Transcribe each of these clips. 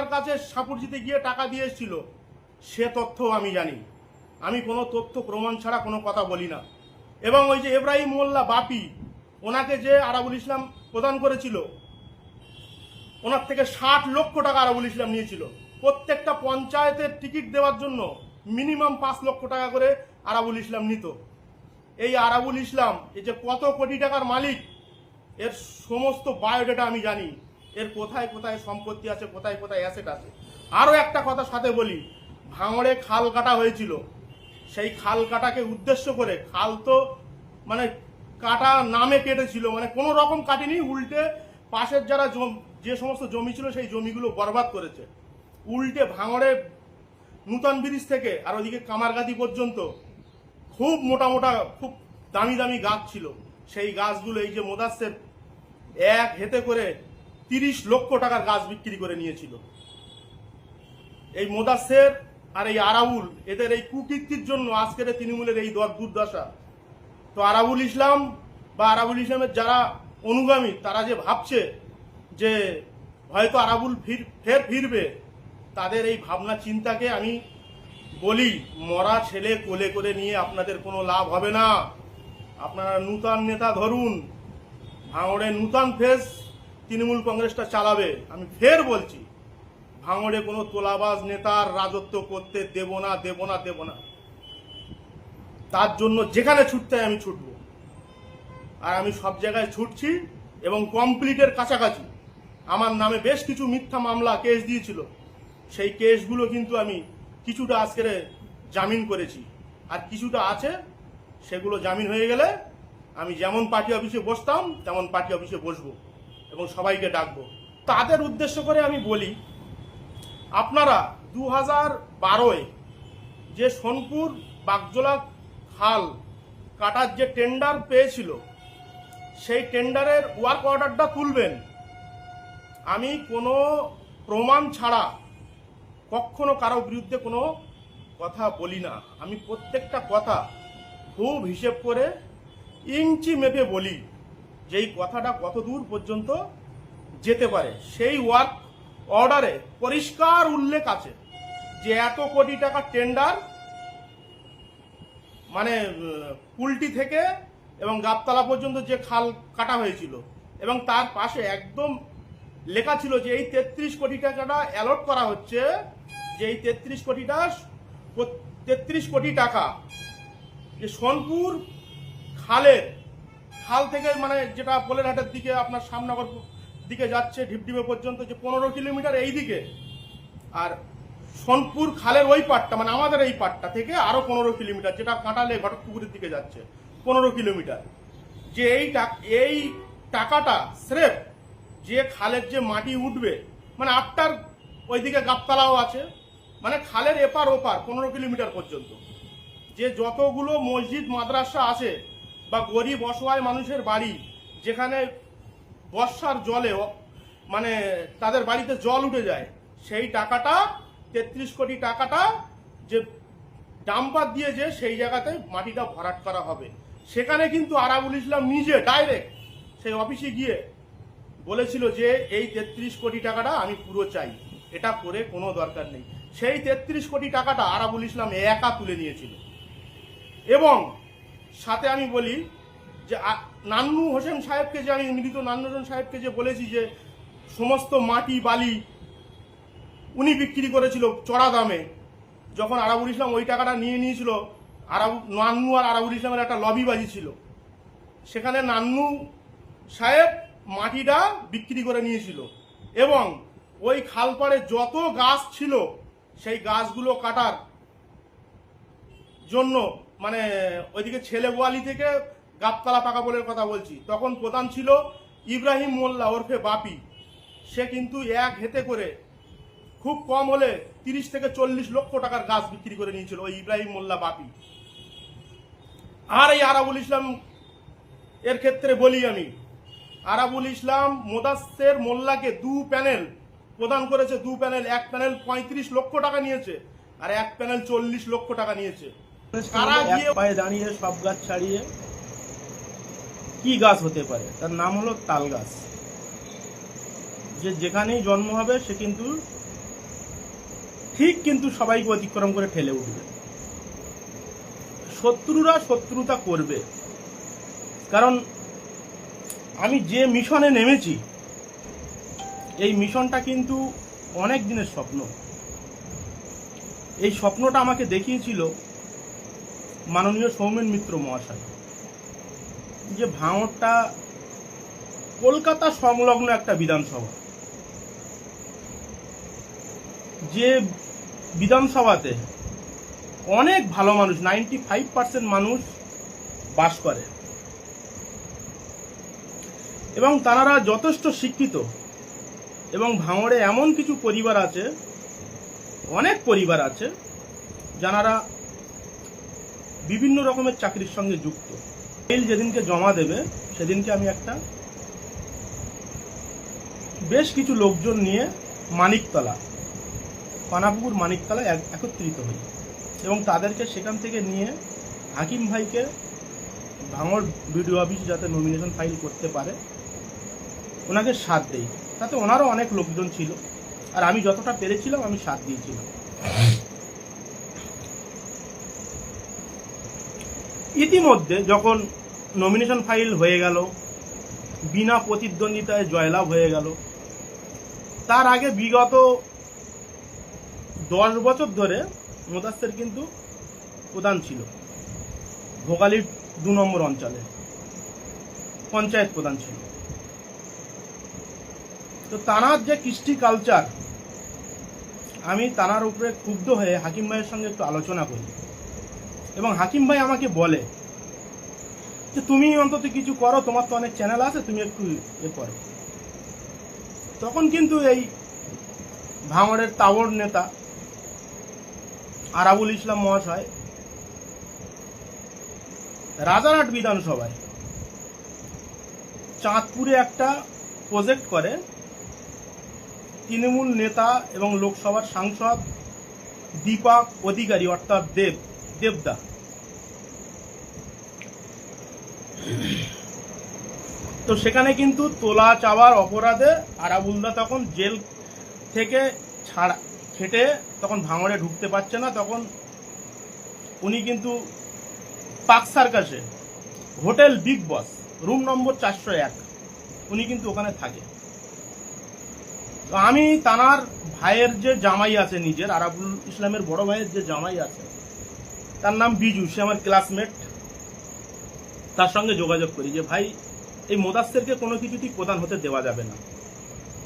ওনার কাছে সাপুরজিতে গিয়ে টাকা দিয়ে এসেছিল সে তথ্য আমি জানি। আমি কোনো তথ্য, প্রমাণ ছাড়া কোনো কথা বলি না। এবং ওই যে এব্রাহিম মোল্লা বাপি, ওনাকে যে আরাবুল ইসলাম প্রদান করেছিল, ওনার থেকে ষাট লক্ষ টাকা আরাবুল ইসলাম নিয়েছিল। প্রত্যেকটা পঞ্চায়েতের টিকিট দেওয়ার জন্য মিনিমাম পাঁচ লক্ষ টাকা করে আরাবুল ইসলাম নিত। এই আরাবুল ইসলাম, এই যে কত কোটি টাকার মালিক, এর সমস্ত বায়োডেটা আমি জানি। এর কোথায় কোথায় সম্পত্তি আছে, কোথায় কোথায় অ্যাসেট আছে? আরও একটা কথা সাথে বলি, ভাঙড়ে খাল কাটা হয়েছিল। সেই খাল কাটাকে উদ্দেশ্য করে খাল তো মানে কাটা নামে কেটেছিল মানে কোনো রকম কাটেনি, উল্টে পাশের যারা যে সমস্ত জমি ছিল সেই জমিগুলো বরবাদ করেছে। উল্টে ভাঙড়ে নূতন ব্রিজ থেকে, আর ওদিকে কামারগাতি পর্যন্ত খুব মোটা মোটা, খুব দামি দামি গাছ ছিল। সেই গাছগুলো এই যে মোদাসের এক হেতে করে তিরিশ লক্ষ টাকার গাছ বিক্রি করে নিয়েছিল। এই মোদাসের আর এই আরাউল, এদের এই কুকীর্তির জন্য আজকের তৃণমূলের এই দর দুর্দশা। তো আরাবুল ইসলাম বা আরাবুল ইসলামের যারা অনুগামী, তারা যে ভাবছে যে হয়তো আরাবুল ফির, ফের ফিরবে, তাদের এই ভাবনা চিন্তাকে আমি বলি, মরা ছেলে কোলে করে নিয়ে আপনাদের কোনো লাভ হবে না। আপনারা নূতন নেতা ধরুন, ভাঙড়ে নূতন ফেস তৃণমূল কংগ্রেসটা চালাবে, আমি ফের বলছি, ভাঙড়ে কোনো তোলাবাজ নেতার রাজত্ব করতে দেব না দেব না দেব না। তার জন্য যেখানে ছুটতে আমি ছুটব। আর আমি সব জায়গায় ছুটছি এবং কমপ্লিটের কাছাকাছি। আমার নামে বেশ কিছু মিথ্যা মামলা কেস দিয়েছিল। সেই কেসগুলো কিন্তু আমি কিছুটা আজকের জামিন করেছি। আর কিছুটা আছে, সেগুলো জামিন হয়ে গেলে আমি যেমন পার্টি অফিসে বসতাম, তেমন পার্টি অফিসে বসবো। এবং সবাইকে ডাকবো। তাদের উদ্দেশ্য করে আমি বলি, আপনারা দু হাজার বারোয় যে সোনপুর বাগজোলা খাল কাটার যে টেন্ডার পেয়েছিল, সেই টেন্ডারের ওয়ার্ক অর্ডারটা তুলবেন। আমি কোনো প্রমাণ ছাড়া কখনো কারও বিরুদ্ধে কোনো কথা বলি না। আমি প্রত্যেকটা কথা খুব হিসেব করে ইঞ্চি মেপে বলি। যে এই কথাটা কত দূর পর্যন্ত যেতে পারে, সেই ওয়ার্ক অর্ডারে পরিষ্কার উল্লেখ আছে যে এত কোটি টাকা টেন্ডার মানে কুলটি থেকে এবং গাবতলা পর্যন্ত যে খাল কাটা হয়েছিল এবং তার পাশে একদম লেখা ছিল যে এই তেত্রিশ কোটি টাকাটা অ্যালট করা হচ্ছে, যে এই তেত্রিশ কোটিটা তেত্রিশ কোটি টাকা যে সোনপুর খালের খাল থেকে মানে যেটা পোলেরহাটের দিকে আপনার সামনগর দিকে যাচ্ছে ঢিপডিমে পর্যন্ত যে পনেরো কিলোমিটার এই দিকে আর সোনপুর খালের ওই পাটটা মানে আমাদের এই পাটটা থেকে আরও পনেরো কিলোমিটার, যেটা কাঁটালে ঘটকপুকুরের দিকে যাচ্ছে, পনেরো কিলোমিটার। যে এই এই টাকাটা স্রেফ যে খালের যে মাটি উঠবে মানে আফটার ওইদিকে গাবতলাও আছে মানে খালের এপার ওপার পনেরো কিলোমিটার পর্যন্ত। যে যতগুলো মসজিদ, মাদ্রাসা আছে বা গরিব অসহায় মানুষের বাড়ি যেখানে বর্ষার জলে মানে তাদের বাড়িতে জল উঠে যায়, সেই টাকাটা, তেত্রিশ কোটি টাকাটা যে ডাম্পার দিয়ে যে সেই জায়গাতে মাটিটা ভরাট করা হবে। সেখানে কিন্তু আরাবুল ইসলাম নিজে ডাইরেক্ট সেই অফিসে গিয়ে বলেছিল যে এই তেত্রিশ কোটি টাকাটা আমি পুরো চাই। এটা করে কোনো দরকার নেই। সেই তেত্রিশ কোটি টাকাটা আরাবুল ইসলাম একা তুলে নিয়েছিল। এবং সাথে আমি বলি যে নান্নু হোসেন সাহেবকে যে আমি মৃত নান্নু হোসেন সাহেবকে যে বলেছি যে, সমস্ত মাটি, বালি উনি বিক্রি করেছিল চড়া দামে। যখন আরাবুল ইসলাম ওই টাকাটা নিয়ে নিয়েছিল, আরাবু, নান্নু আর আরাবুল ইসলামের একটা লবিবাজি ছিল। সেখানে নান্নু সাহেব মাটিটা বিক্রি করে নিয়েছিল এবং ওই খালপাড়ে যত গাছ ছিল, সেই গাছগুলো কাটার জন্য মানে ওইদিকে ছেলে গোয়ালি থেকে গাবতলা পাকা বলের কথা বলছি। তখন প্রধান ছিল ইব্রাহিম মোল্লা ওরফে বাপি। সে কিন্তু এক হেতে করে খুব কম হলে তিরিশ থেকে চল্লিশ লক্ষ টাকার গাছ বিক্রি করে নিয়েছিল ওই ইব্রাহিম মোল্লা বাপি। আর এই আরাবুল ইসলাম এর ক্ষেত্রে বলি আমি, আরাবুল ইসলাম মোদাসের মোল্লাকে দু প্যানেল প্রদান করেছে দু প্যানেল, এক প্যানেল পঁয়ত্রিশ লক্ষ টাকা নিয়েছে, আর এক প্যানেল চল্লিশ লক্ষ টাকা নিয়েছে। এক গিয়ে পায়ে দাঁড়িয়ে সব গাছ ছাড়িয়ে কি গাছ হতে পারে? তার নাম হলো তাল গাছ। যে যেখানেই জন্ম হবে সে কিন্তু ঠিক কিন্তু সবাইকে অতিক্রম করে ঠেলে উঠবে। শত্রুরা শত্রুতা করবে। কারণ আমি যে মিশনে নেমেছি এই মিশনটা কিন্তু অনেক দিনের স্বপ্ন। এই স্বপ্নটা আমাকে দেখিয়েছিল মাননীয় সৌমেন মিত্র মহাশয়, যে ভাঙরটা কলকাতা সংলগ্ন একটা বিধানসভা। যে বিধানসভাতে অনেক ভালো মানুষ নাইনটি ফাইভ পার্সেন্ট মানুষ বাস করে। এবং তারা যথেষ্ট শিক্ষিত এবং ভাঙড়ে এমন কিছু পরিবার আছে, অনেক পরিবার আছে, যারা বিভিন্ন রকমের চাকরির সঙ্গে যুক্ত। বিল যেদিনকে জমা দেবে, সেদিনকে আমি একটা বেশ কিছু লোকজন নিয়ে মানিকতলা, পানাপুকুর মানিকতলা এক- একত্রিত হই এবং তাদেরকে সেখান থেকে নিয়ে হাকিম ভাইকে ভাঙড় বিডিও অফিস যাতে নমিনেশন ফাইল করতে পারে, ওনাকে সাথ দেই। তাতে ওনারও অনেক লোকজন ছিল। আর আমি যতটা পেরেছিলাম, আমি সাথ দিয়েছিলাম। ইতিমধ্যে যখন নমিনেশন ফাইল হয়ে গেল, বিনা প্রতিদ্বন্দ্বিতায় জয়লাভ হয়ে গেল, তার আগে বিগত দশ বছর ধরে মোদাস্তের কিন্তু প্রধান ছিল। ভোগালির দু নম্বর অঞ্চলে পঞ্চায়েত প্রধান ছিল। তো তানার যে কৃষ্টি কালচার আমি তানার উপরে ক্ষুব্ধ হয়ে হাকিম ভাইয়ের সঙ্গে একটু আলোচনা করি। এবং হাকিম ভাই আমাকে বলে যে, তুমি অন্তত কিছু করো, তোমার তো অনেক চ্যানেল আছে, তুমি একটু এ করো। তখন কিন্তু এই ভাঙড়ের তাবর নেতা আরাবুল ইসলাম মহাশয় রাজারহাট বিধানসভায় চাঁদপুরে একটা প্রজেক্ট করে। তৃণমূল নেতা এবং লোকসভার সাংসদ দীপক অধিকারী অর্থাৎ দেব। দেবদা। তো সেখানে কিন্তু তোলা চাওয়ার অপরাধে আরাবুলদা তখন জেল থেকে ছাড়া, খেটে তখন ভাঙড়ে ঢুকতে পারছে না। তখন উনি কিন্তু পাক সার্কাসে, hotel Big Boss, room number চারশো এক, উনি কিন্তু ওখানে থাকে। তো আমি তানার ভাইয়ের যে জামাই আছে নিজের, আরাবুল ইসলামের বড় ভাইয়ের যে জামাই আছে তার নাম বিজু, সে আমার ক্লাসমেট তার সঙ্গে যোগাযোগ করি যে, ভাই, এই মোদাস্তেরকে কোনো কিছুতেই প্রদান হতে দেওয়া যাবে না।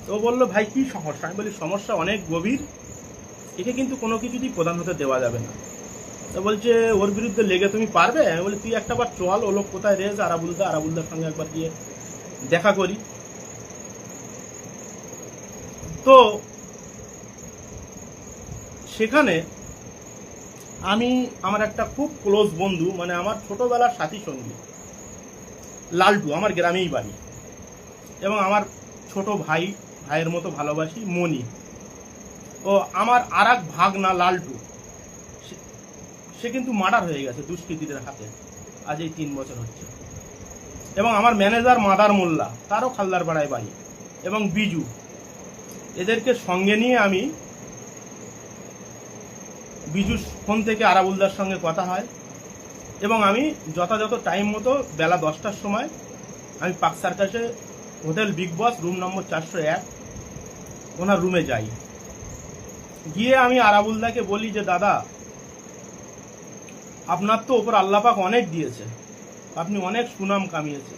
তো বলল, ভাই, কি সমস্যা? আমি বলি, সমস্যা অনেক গভীর। একে কিন্তু কোনো কিছুতেই প্রদান হতে দেওয়া যাবে না। তো বলছে, ওর বিরুদ্ধে লেগে তুমি পারবে? আমি বলি, তুই একটা বার চল, ও লোক কোথায় রয়েছে? আরাবুলদা, আরাবুলদার সঙ্গে একবার গিয়ে দেখা করি। তো সেখানে আমি আমার একটা খুব ক্লোজ বন্ধু মানে আমার ছোটবেলার সাথী সঙ্গী, লালটু, আমার গ্রামেই বাড়ি। এবং আমার ছোট ভাই, ভাইয়ের মতো ভালোবাসি মনি ও আমার আর এক ভাগ না লালটু সে কিন্তু মার্ডার হয়ে গেছে দুষ্কৃতীদের হাতে। আজ এই তিন বছর হচ্ছে। এবং আমার ম্যানেজার মাদার মোল্লা, তারও খালদার পাড়ায় বাড়ি। এবং বিজু, এদেরকে সঙ্গে নিয়ে আমি বিজু ফোন থেকে আরাবুলদার সঙ্গে কথা হয়। এবং আমি যথাযথ টাইম মতো বেলা দশটার সময় আমি Park Circus hotel Big Boss room number চারশো এক ওনার রুমে যাই। গিয়ে আমি আরাবুলদাকে বলি যে, দাদা, আপনার তো ওপর আল্লাপাক অনেক দিয়েছে। আপনি অনেক সুনাম কামিয়েছে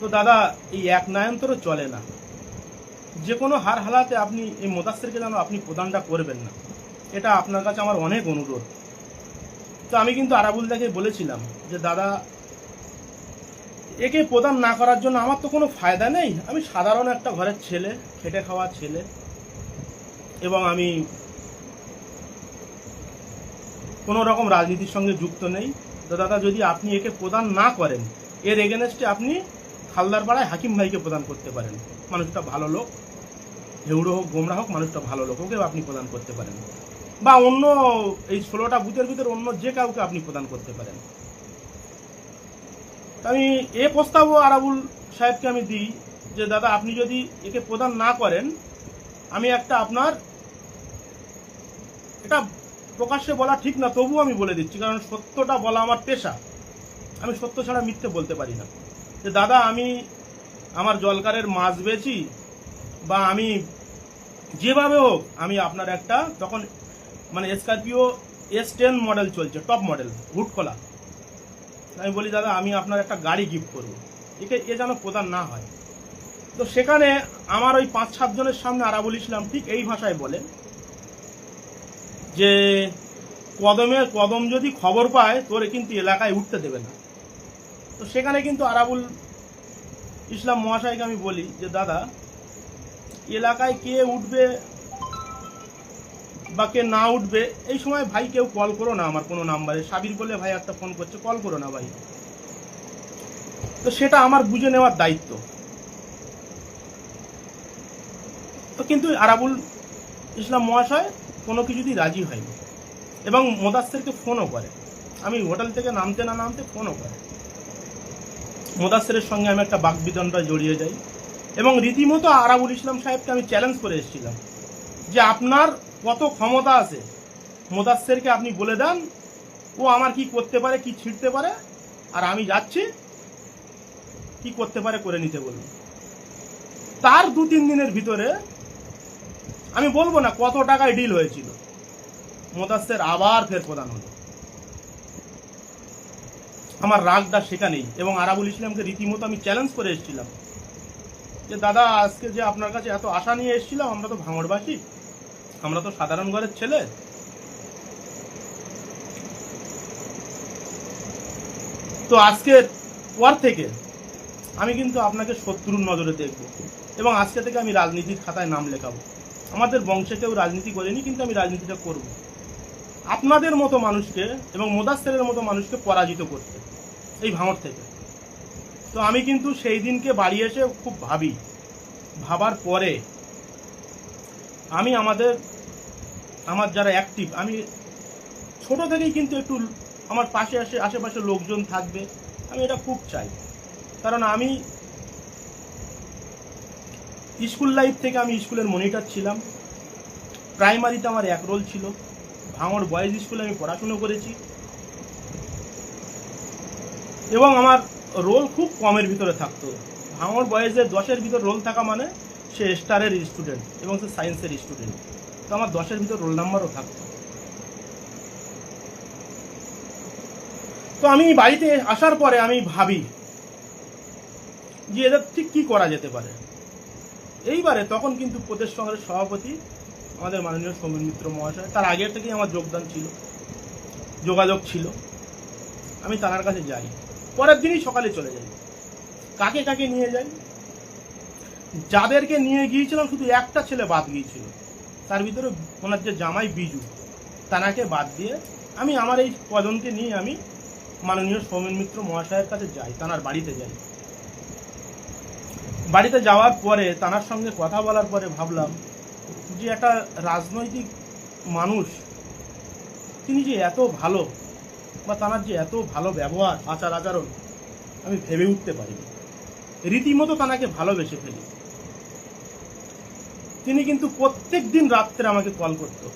তো দাদা, এই এক নয়ন্তরও চলে না। যে কোনো হার হালাতে আপনি এই মোদাস্তেরকে যেন আপনি প্রদানটা করবেন না। এটা আপনার কাছে আমার অনেক অনুরোধ। তো আমি কিন্তু আরাবুলদাকে বলেছিলাম যে, দাদা, একে প্রদান না করার জন্য আমার তো কোনো ফায়দা নেই। আমি সাধারণ একটা ঘরের ছেলে, খেটে খাওয়া ছেলে এবং আমি কোনো রকম রাজনীতির সঙ্গে যুক্ত নেই। তো দাদা, যদি আপনি একে প্রদান না করেন, এর এগেনস্টে আপনি হালদার পাড়ায় হাকিম ভাইকে প্রদান করতে পারেন। মানুষটা ভালো লোক, হেউড়ো হোক গোমরা হোক, মানুষটা ভালো লোক ওকে আপনি প্রদান করতে পারেন। বা অন্য এই ষোলোটা বুথের ভিতরে অন্য যে কাউকে আপনি প্রদান করতে পারেন। আমি এ প্রস্তাবও আরাবুল সাহেবকে আমি দিই যে, দাদা, আপনি যদি একে প্রদান না করেন, আমি একটা আপনার এটা প্রকাশ্যে বলা ঠিক না, তবুও আমি বলে দিচ্ছি, কারণ সত্যটা বলা আমার পেশা। আমি সত্য ছাড়া মিথ্যে বলতে পারি না। যে, দাদা, আমি আমার জলকারের মাছ বেচি বা আমি যেভাবে হোক, আমি আপনার একটা তখন মানে স্করপিও এস টেন মডেল চলছে টপ মডেল হুড খোলা আমি বলি, দাদা, আমি আপনার একটা গাড়ি গিফট করব। একে, এ যেন প্রদান না হয়। তো সেখানে আমার ওই পাঁচ সাতজনের সামনে আরাবুল ইসলাম ঠিক এই ভাষায় বলে যে কদমের কদম যদি খবর পায়, তোরে কিন্তু এলাকায় উঠতে দেবে না। তো সেখানে কিন্তু আরাবুল ইসলাম মহাশয়কে আমি বলি যে, দাদা, এলাকায় কে উঠবে বা কে না উঠবে, এই সময় ভাই কেউ কল করো না আমার কোনো নাম্বারে সাবির বলে ভাই একটা ফোন করছে কল করো না ভাই। তো সেটা আমার বুঝে নেওয়ার দায়িত্ব। তো কিন্তু আরাবুল ইসলাম মহাশয় কোনো কিছুতেই রাজি হয়নি এবং মোদাস্সেরকে ফোনও করে। আমি হোটেল থেকে নামতে না নামতে ফোনও করে। মোদাস্সেরের সঙ্গে আমি একটা বাকবিদণ্ডা জড়িয়ে যাই এবং রীতিমতো আরাবুল ইসলাম সাহেবকে আমি চ্যালেঞ্জ করে এসেছিলাম যে আপনার কত ক্ষমতা আছে? মোদাস্সেরকে আপনি বলে দেন, ও আমার কি করতে পারে, কি ছিঁড়তে পারে? আর আমি যাচ্ছি, কি করতে পারে করে নিতে বলুন। তার দু তিন দিনের ভিতরে আমি বলব না কত টাকায় ডিল হয়েছিল। মোদাস্সের আবার ফের প্রদান হলো। আমার রাগটা সেখানেই। এবং আরাবুল ইসলামকে রীতিমতো আমি চ্যালেঞ্জ করে এসেছিলাম। যে, দাদা, আজকে যে আপনার কাছে এত আশা নিয়ে এসেছিলাম, আমরা তো ভাঙড়বাসী। আমরা তো সাধারণ ঘরের ছেলে। তো আজকের পর থেকে আমি কিন্তু আপনাকে শত্রুর নজরে দেখব এবং আজকে থেকে আমি রাজনীতির খাতায় নাম লেখাবো। আমাদের বংশে কেউ রাজনীতি করেনি, কিন্তু আমি রাজনীতিটা করব। আপনাদের মতো মানুষকে এবং মোদাস্তেরের মতো মানুষকে পরাজিত করতে, এই ভাঙড় থেকে। তো আমি কিন্তু সেই দিনকে বাড়ি এসে খুব ভাবি। ভাবার পরে আমি আমাদের, আমার যারা অ্যাক্টিভ আমি ছোট থেকেই কিন্তু একটু আমার পাশে আসে, আশেপাশে লোকজন থাকবে, আমি এটা খুব চাই। কারণ আমি স্কুল লাইফ থেকে আমি স্কুলের মনিটর ছিলাম। প্রাইমারিতে আমার এক রোল ছিল। ভাঙর বয়েজ স্কুলে আমি পড়াশুনো করেছি। এবং আমার রোল খুব কমের ভিতরে থাকতো। ভাঙড় বয়েজের দশের ভিতর রোল থাকা মানে সে স্টারের স্টুডেন্ট এবং সে সায়েন্সের স্টুডেন্ট তো আমার দশের ভিতর রোল নাম্বারও থাকতো। তো আমি বাড়িতে আসার পরে আমি ভাবি যে এদের ঠিক কী করা যেতে পারে। এইবারে তখন কিন্তু প্রদেশ সংঘের সভাপতি আমাদের মাননীয় সমীর মিত্র মহাশয়, তার আগে থেকেই আমার যোগদান ছিল, যোগাযোগ ছিল। আমি তার কাছে যাই। পরের দিনই সকালে চলে যাই। কাকে কাকে নিয়ে যাই? যাদেরকে নিয়ে গিয়েছিলাম, শুধু একটা ছেলে বাদ গিয়েছিল। তার ভিতরে ওনার যে জামাই বিজু, তানাকে বাদ দিয়ে আমি আমার এই কজনকে নিয়ে আমি মাননীয় সৌমেন মিত্র মহাশয়ের কাছে যাই, তানার বাড়িতে যাই। বাড়িতে যাওয়ার পরে, তানার সঙ্গে কথা বলার পরে ভাবলাম যে একটা রাজনৈতিক মানুষ, তিনি যে এত ভালো বা তানার যে এত ভালো ব্যবহার আচার আচরণ আমি ভেবে উঠতে পারিনি। রীতিমতো তানাকে ভালোবেসে ফেলি। তিনি কিন্তু প্রত্যেক দিন রাত্রে আমাকে কল করতো।